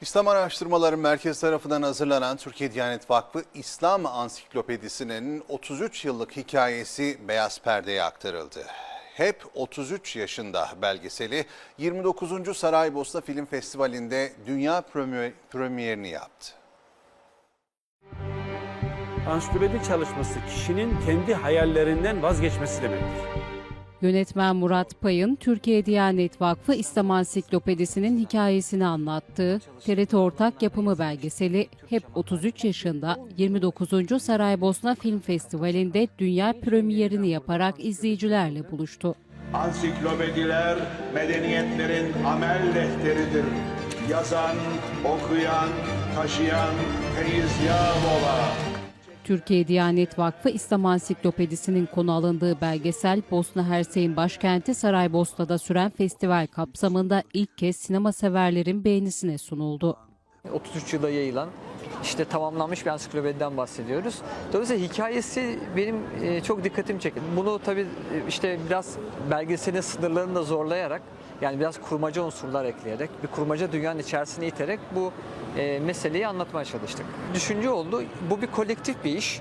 İslam Araştırmaları Merkezi tarafından hazırlanan Türkiye Diyanet Vakfı İslam Ansiklopedisi'nin 33 yıllık hikayesi beyaz perdeye aktarıldı. Hep 33 yaşında belgeseli 29. Saraybosna Film Festivali'nde dünya premi- premierini yaptı. Ansiklopedi çalışması kişinin kendi hayallerinden vazgeçmesi demektir. Yönetmen Murat Pay'ın Türkiye Diyanet Vakfı İslam Ansiklopedisi'nin hikayesini anlattığı TRT ortak yapımı belgeseli Hep 33 yaşında 29. Saraybosna Film Festivali'nde dünya premierini yaparak izleyicilerle buluştu. Ansiklopediler medeniyetlerin amel lehteridir. Yazan, okuyan, taşıyan teyzyam ola. Türkiye Diyanet Vakfı İslam Ansiklopedisi'nin konu alındığı belgesel Bosna Hersey'in başkenti Saraybosna'da süren festival kapsamında ilk kez sinema severlerin beğenisine sunuldu. 33 yılda yayılan işte tamamlanmış bir ansiklopediden bahsediyoruz. Dolayısıyla hikayesi benim e, çok dikkatimi çekti. Bunu tabii e, işte biraz belgeselin sınırlarını da zorlayarak yani biraz kurmaca unsurlar ekleyerek bir kurmaca dünyanın içerisine iterek bu e, meseleyi anlatmaya çalıştık. Düşünce oldu. Bu bir kolektif bir iş.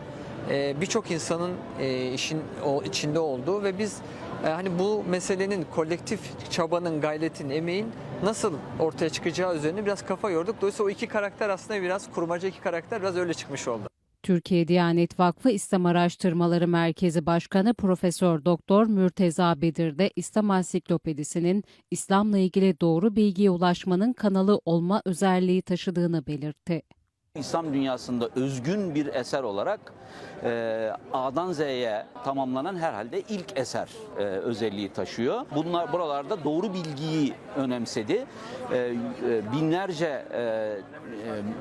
E, Birçok insanın e, işin o içinde olduğu ve biz hani bu meselenin kolektif çabanın, gayretin, emeğin nasıl ortaya çıkacağı üzerine biraz kafa yorduk. Dolayısıyla o iki karakter aslında biraz kurmaca iki karakter biraz öyle çıkmış oldu. Türkiye Diyanet Vakfı İslam Araştırmaları Merkezi Başkanı Profesör Doktor Mürteza Bedir de İslam Ansiklopedisi'nin İslam'la ilgili doğru bilgiye ulaşmanın kanalı olma özelliği taşıdığını belirtti. İslam dünyasında özgün bir eser olarak e, A'dan Z'ye tamamlanan herhalde ilk eser e, özelliği taşıyor. Bunlar buralarda doğru bilgiyi önemsedi. E, e, binlerce e, e,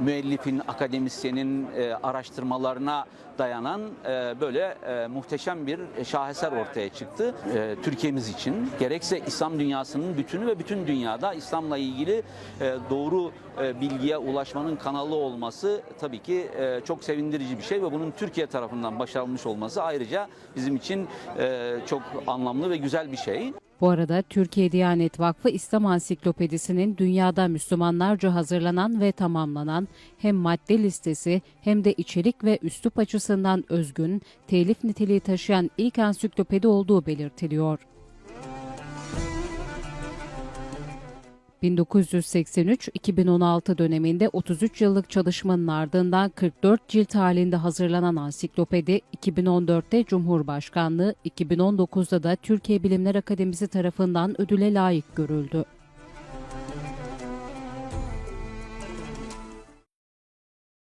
müellifin, akademisyenin e, araştırmalarına dayanan e, böyle e, muhteşem bir şaheser ortaya çıktı. E, Türkiye'miz için gerekse İslam dünyasının bütünü ve bütün dünyada İslam'la ilgili e, doğru e, bilgiye ulaşmanın kanalı olması tabii ki e, çok sevindirici bir şey ve bunun Türkiye tarafından başarılmış olması ayrıca bizim için e, çok anlamlı ve güzel bir şey. Bu arada Türkiye Diyanet Vakfı İslam Ansiklopedisi'nin dünyada Müslümanlarca hazırlanan ve tamamlanan hem madde listesi hem de içerik ve üslup açısından özgün, telif niteliği taşıyan ilk ansiklopedi olduğu belirtiliyor. 1983-2016 döneminde 33 yıllık çalışmanın ardından 44 cilt halinde hazırlanan ansiklopedi 2014'te Cumhurbaşkanlığı, 2019'da da Türkiye Bilimler Akademisi tarafından ödüle layık görüldü.